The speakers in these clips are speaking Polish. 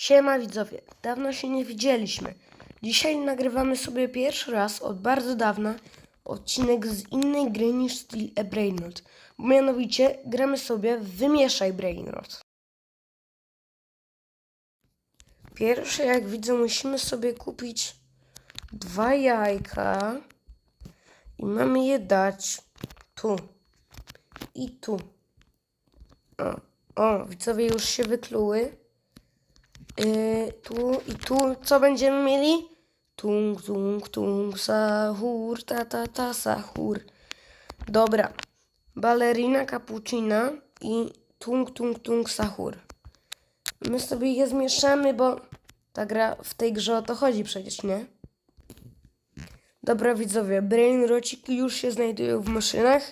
Siema widzowie, dawno się nie widzieliśmy. Dzisiaj nagrywamy sobie pierwszy raz od bardzo dawna odcinek z innej gry niż Steel a Brainrot. Mianowicie gramy sobie w Wymieszaj Brainrot. Pierwsze jak widzę musimy sobie kupić dwa jajka i mamy je dać tu i tu. O, o widzowie już się wykluły. Yy, tu i tu co będziemy mieli? Tung, tung, tung, sahur, ta, ta, ta, sahur. Dobra. Balerina cappuccina i tung, tung, tung, sahur. My sobie je zmieszamy, bo ta gra w tej grze o to chodzi przecież, nie? Dobra widzowie, brain rociki już się znajdują w maszynach.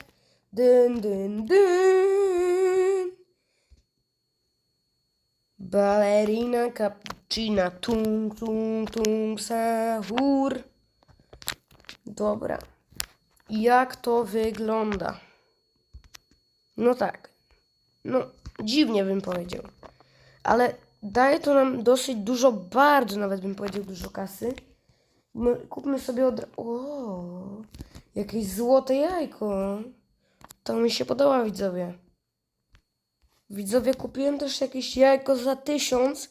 Dyn, dyn, dyn. Ballerina cappuccina, tung, tung, tung, sahur. Dobra. Jak to wygląda? No tak. No, dziwnie bym powiedział. Ale daje to nam dosyć dużo, bardzo nawet bym powiedział dużo kasy. Kupmy sobie od... O, jakieś złote jajko. To mi się podoba, widzowie. Widzowie, kupiłem też jakieś jajko za tysiąc,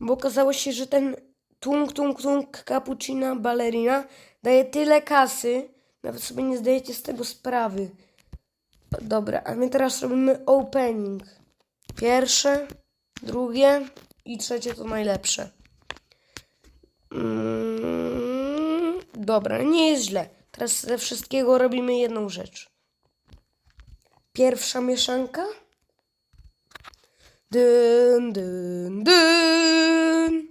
bo okazało się, że ten tung tung tung cappuccina ballerina daje tyle kasy, nawet sobie nie zdajecie z tego sprawy. Dobra, a my teraz robimy opening. Pierwsze, drugie i trzecie to najlepsze. Mm, dobra, nie jest źle. Teraz ze wszystkiego robimy jedną rzecz. Pierwsza mieszanka. Dyn, dyn, dyn.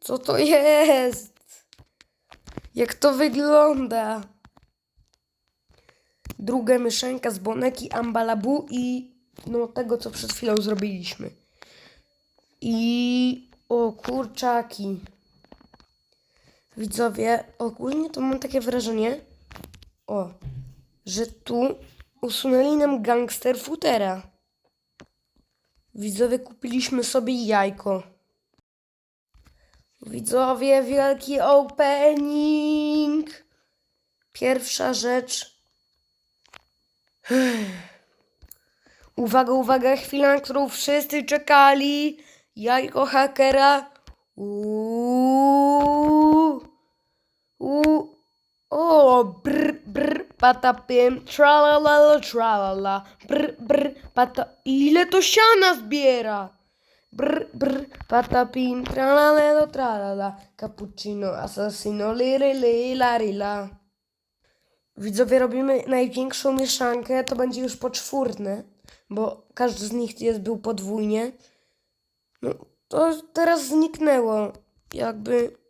Co to jest? Jak to wygląda? Druga mieszanka z boneki Ambalabu i no tego, co przed chwilą zrobiliśmy. I o kurczaki. Widzowie, ogólnie to mam takie wrażenie, o, że tu usunęli nam gangster futera. Widzowie, kupiliśmy sobie jajko. Widzowie, wielki opening. Pierwsza rzecz. Uwaga, uwaga, chwila, na którą wszyscy czekali. Jajko hakera. Uuu. Uuu. O, brr, brr, patapim, tralala, tralala, brr, brr, pata... Ile to siana zbiera? Brr, brr, patapim, tralala, tralala, cappuccino, assassino, liri, lila, lila. Widzowie, robimy największą mieszankę, to będzie już poczwórne, bo każdy z nich jest był podwójnie. No, to teraz zniknęło, jakby...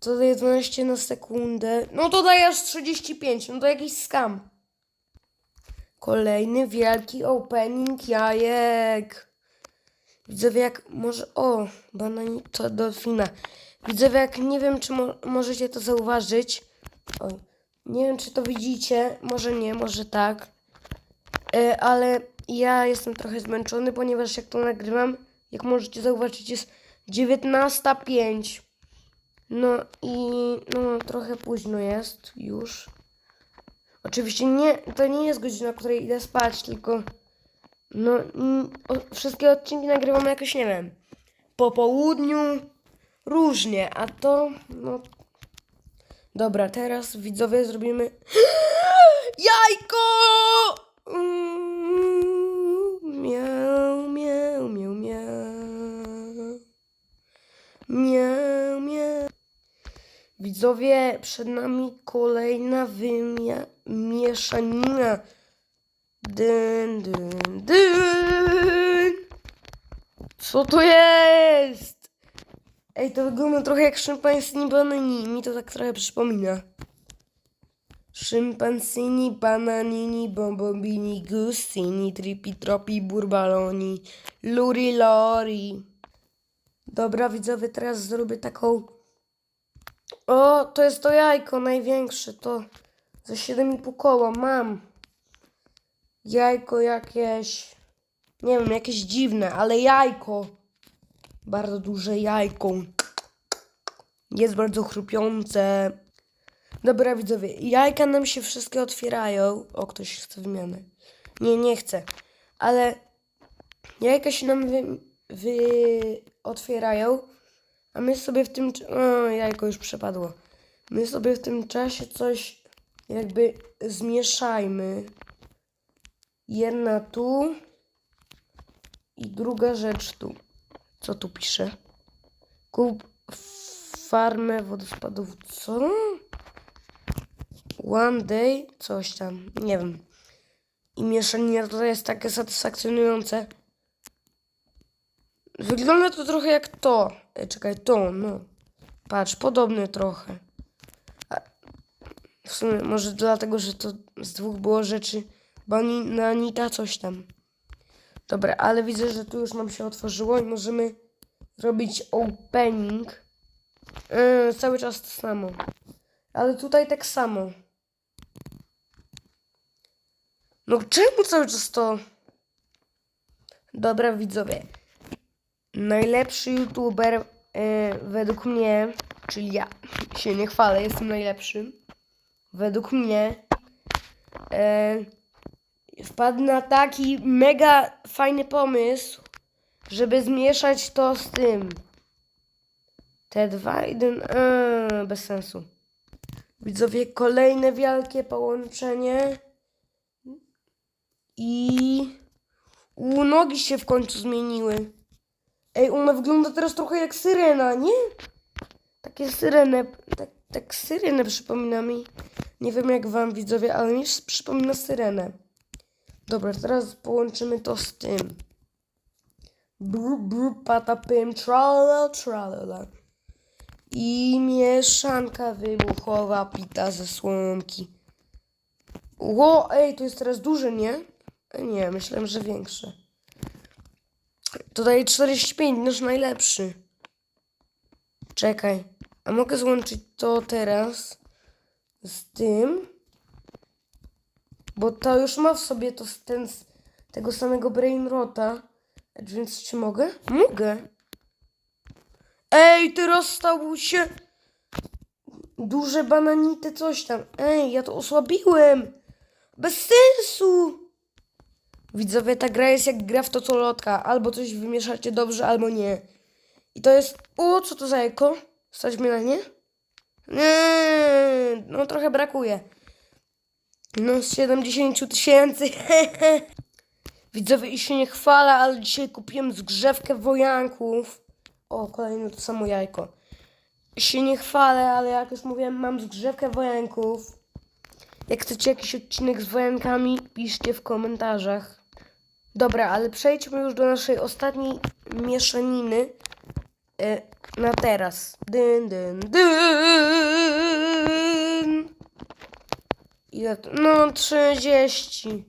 To daje 12 na sekundę. No to daje aż 35. No to jakiś skam. Kolejny wielki opening jajek. Widzowie jak może... O, bananito delfina. Widzowie jak nie wiem czy mo możecie to zauważyć. Oj. Nie wiem czy to widzicie. Może nie, może tak. E, ale ja jestem trochę zmęczony, ponieważ jak to nagrywam, jak możecie zauważyć jest 19.05. No i no trochę późno jest już. Oczywiście nie, to nie jest godzina, o której idę spać, tylko no o, wszystkie odcinki nagrywam jakoś, nie wiem, po południu, różnie, a to no... Dobra, teraz widzowie zrobimy jajko! Miau, miau, miau. Miau, miau. Widzowie, przed nami kolejna wymieszanina. Dyn, dyn, dyn. Co to jest? Ej, to wygląda trochę jak szympansini bananini. Mi to tak trochę przypomina. Szympansini, bananini, bombobini, gustini, tripi, tropi, burbaloni, luri, lori. Dobra, widzowie, teraz zrobię taką o, to jest to jajko największe, to za 7,5 koła mam. Jajko jakieś, nie wiem, jakieś dziwne, ale jajko. bardzo duże jajko. Jest bardzo chrupiące. Dobra, widzowie, jajka nam się wszystkie otwierają. O, ktoś chce wymianę. Nie, nie chcę. Ale jajka się nam wy, wy otwierają, a my sobie w tym... O, jajko już przepadło. My sobie w tym czasie coś jakby zmieszajmy. Jedna tu i druga rzecz tu. Co tu pisze? Kup farmę wodospadów. Co? One day? Coś tam. Nie wiem. I mieszanina to jest takie satysfakcjonujące. Wygląda to trochę jak to. E, czekaj, to, no. Patrz, podobny trochę. A w sumie może dlatego, że to z dwóch było rzeczy bananita, coś tam. Dobra, ale widzę, że tu już nam się otworzyło i możemy robić opening. Yy, cały czas to samo. Ale tutaj tak samo. No czemu cały czas to? Dobra, widzowie. Najlepszy youtuber e, według mnie, czyli ja, się nie chwalę, jestem najlepszym. Według mnie e, wpadł na taki mega fajny pomysł, żeby zmieszać to z tym. Te dwa, jeden, eee, bez sensu. Widzowie, kolejne wielkie połączenie. I u nogi się w końcu zmieniły. Ej, ona wygląda teraz trochę jak syrena, nie? Takie syrenę, tak, tak syrenę przypomina mi. Nie wiem jak wam widzowie, ale mi przypomina syrenę. Dobra, teraz połączymy to z tym. Bru, bru, patapym, tralala, tralala. I mieszanka wybuchowa pita ze słomki. Ło, ej, to jest teraz duże, nie? E, Nie, myślałem, że większe. To daje 45, nasz najlepszy. Czekaj, a mogę złączyć to teraz z tym? Bo to już ma w sobie to, ten, tego samego brainrota. Więc czy mogę? Mogę. Ej, teraz stał się duże bananity coś tam. Ej, ja to osłabiłem. Bez sensu. Widzowie, ta gra jest jak gra w to co lotka. Albo coś wymieszacie dobrze, albo nie. I to jest... O, co to za eko? Stać na nie? Nie, no trochę brakuje. No z 70 tysięcy. Widzowie, i się nie chwalę, ale dzisiaj kupiłem zgrzewkę wojanków. O, kolejne to samo jajko. Się nie chwalę, ale jak już mówiłem, mam zgrzewkę wojanków. Jak chcecie jakiś odcinek z wojankami, piszcie w komentarzach. Dobra, ale przejdźmy już do naszej ostatniej mieszaniny e, na teraz. Dyn, dyn, dyn. Ile to? No, 30.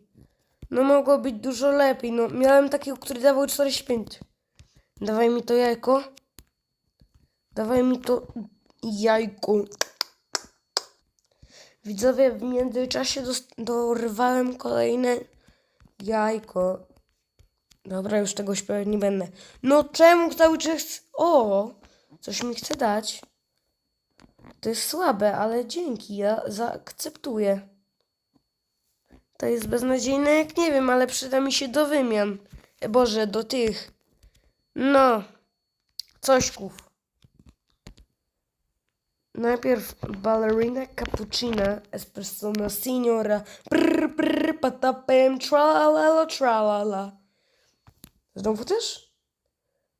No mogło być dużo lepiej. No, miałem takiego, który dawał 45. Dawaj mi to jajko. Dawaj mi to jajko. Widzowie, w międzyczasie dorwałem kolejne jajko. Dobra, już tego śpiewać nie będę. No czemu cały czas... O! Coś mi chce dać. To jest słabe, ale dzięki, ja zaakceptuję. To jest beznadziejne, jak nie wiem, ale przyda mi się do wymian. E, Boże, do tych. No. Cośków. Najpierw ballerina cappuccina, espresso signora, prr, prr, patapem, tralala, tralala. Znowu też?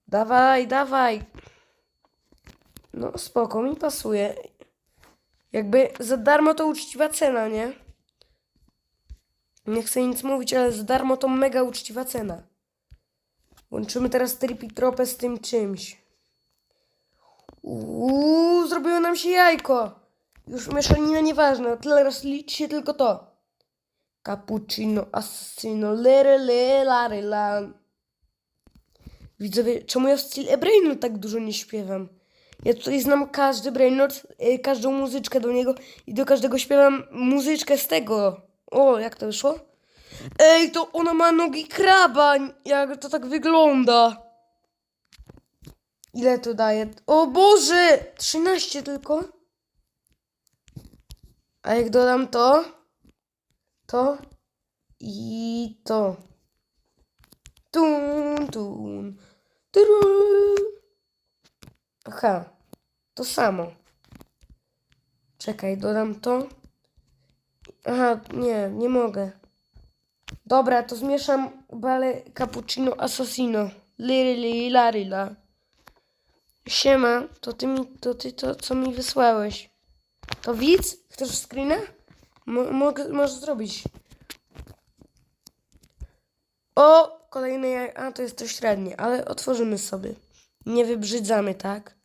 Dawaj, dawaj. No spoko, mi pasuje. Jakby za darmo to uczciwa cena, nie? Nie chcę nic mówić, ale za darmo to mega uczciwa cena. Łączymy teraz tripitropę z tym czymś. Uuu, zrobiło nam się jajko. Już mieszanina nieważna, teraz liczy się tylko to. Cappuccino, assassino, lere, le, lare, la. Widzowie, czemu ja w stylu Brainrot tak dużo nie śpiewam? Ja tutaj znam każdy Brainrot, y, każdą muzyczkę do niego i do każdego śpiewam muzyczkę z tego. O, jak to wyszło? Ej, to ona ma nogi kraba, jak to tak wygląda. Ile to daje? O Boże! 13 tylko? A jak dodam to, to i to. Tun, tun. Aha, to samo. Czekaj, dodam to. Aha, nie, nie mogę. Dobra, to zmieszam bale cappuccino assassino. Liri, larila. Siema, to ty mi, to ty to, co mi wysłałeś. To widz? Chcesz screena? Mo- mogę, możesz zrobić. O, kolejny jaj. A, to jest to średnie, ale otworzymy sobie. Nie wybrzydzamy, tak?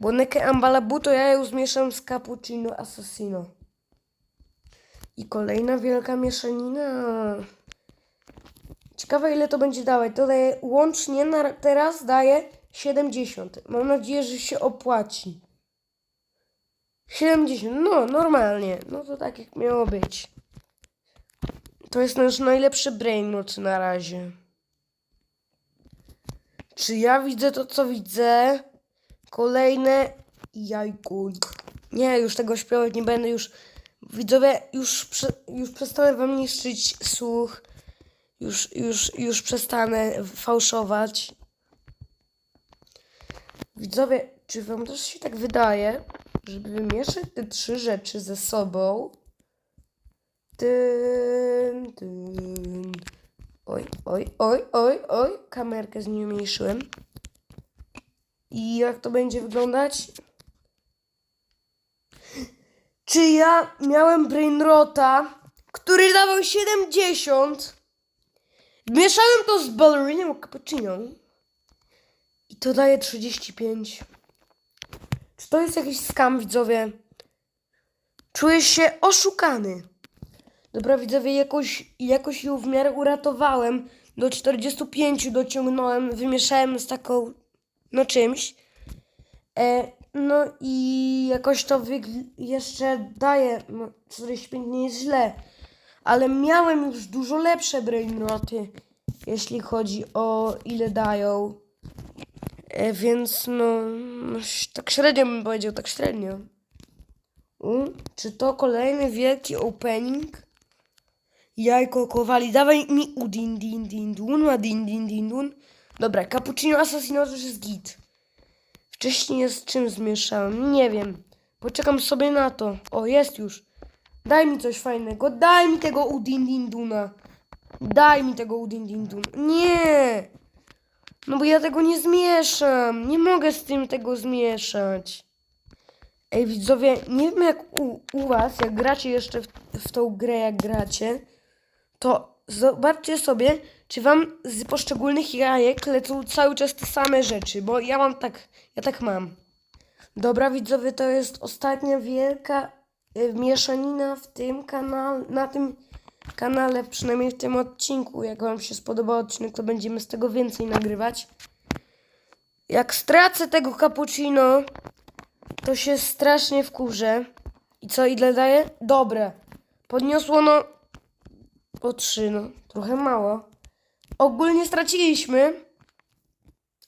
Bo nekę ambalabu to ja ją zmieszam z cappuccino assassino. I kolejna wielka mieszanina. Ciekawe ile to będzie dawać. To daje łącznie na teraz daje 70. Mam nadzieję, że się opłaci. 70, no normalnie. No to tak jak miało być. To jest nasz najlepszy brainrot na razie. Czy ja widzę to, co widzę? Kolejne jajko. Nie, już tego śpiewać nie będę. Już widzowie, już, prze, już przestanę wam niszczyć słuch. Już, już, już przestanę fałszować. Widzowie, czy wam też się tak wydaje, żeby wymieszać te trzy rzeczy ze sobą? Tyn, tyn. Oj, oj, oj, oj, oj. Kamerkę zmniejszyłem. I jak to będzie wyglądać? Czy ja miałem brainrota, który dawał 70? Mieszałem to z balleriną cappuccino. I to daje 35. Czy to jest jakiś skam, widzowie? Czuję się oszukany. Dobra, widzowie, jakoś, jakoś ją w miarę uratowałem. Do 45 dociągnąłem, wymieszałem z taką, no czymś. E, no i jakoś to jeszcze daje, no 45 nie jest źle. Ale miałem już dużo lepsze brainroty, jeśli chodzi o ile dają. E, więc no, tak średnio bym powiedział, tak średnio. U, czy to kolejny wielki opening? Jajko kowali, dawaj mi u din din din dun, ma din din din dun. Dobra, cappuccino assassino to już jest git. Wcześniej z czym zmieszałem? Nie wiem. Poczekam sobie na to. O, jest już. Daj mi coś fajnego. Daj mi tego Udin Din Duna. Daj mi tego Udin Din Duna. Nie! No bo ja tego nie zmieszam. Nie mogę z tym tego zmieszać. Ej, widzowie, nie wiem jak u, u was, jak gracie jeszcze w, w tą grę, jak gracie, to zobaczcie sobie, czy wam z poszczególnych jajek lecą cały czas te same rzeczy, bo ja mam tak, ja tak mam. Dobra, widzowie, to jest ostatnia wielka y, mieszanina w tym kanale, na tym kanale, przynajmniej w tym odcinku. Jak wam się spodoba odcinek, to będziemy z tego więcej nagrywać. Jak stracę tego cappuccino, to się strasznie wkurzę. I co, ile daje? Dobre. Podniosło no o trzy, no. Trochę mało. Ogólnie straciliśmy,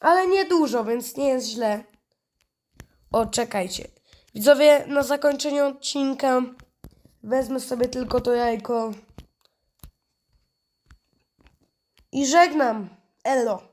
ale nie dużo, więc nie jest źle. O, czekajcie. Widzowie, na zakończenie odcinka wezmę sobie tylko to jajko. I żegnam. Elo.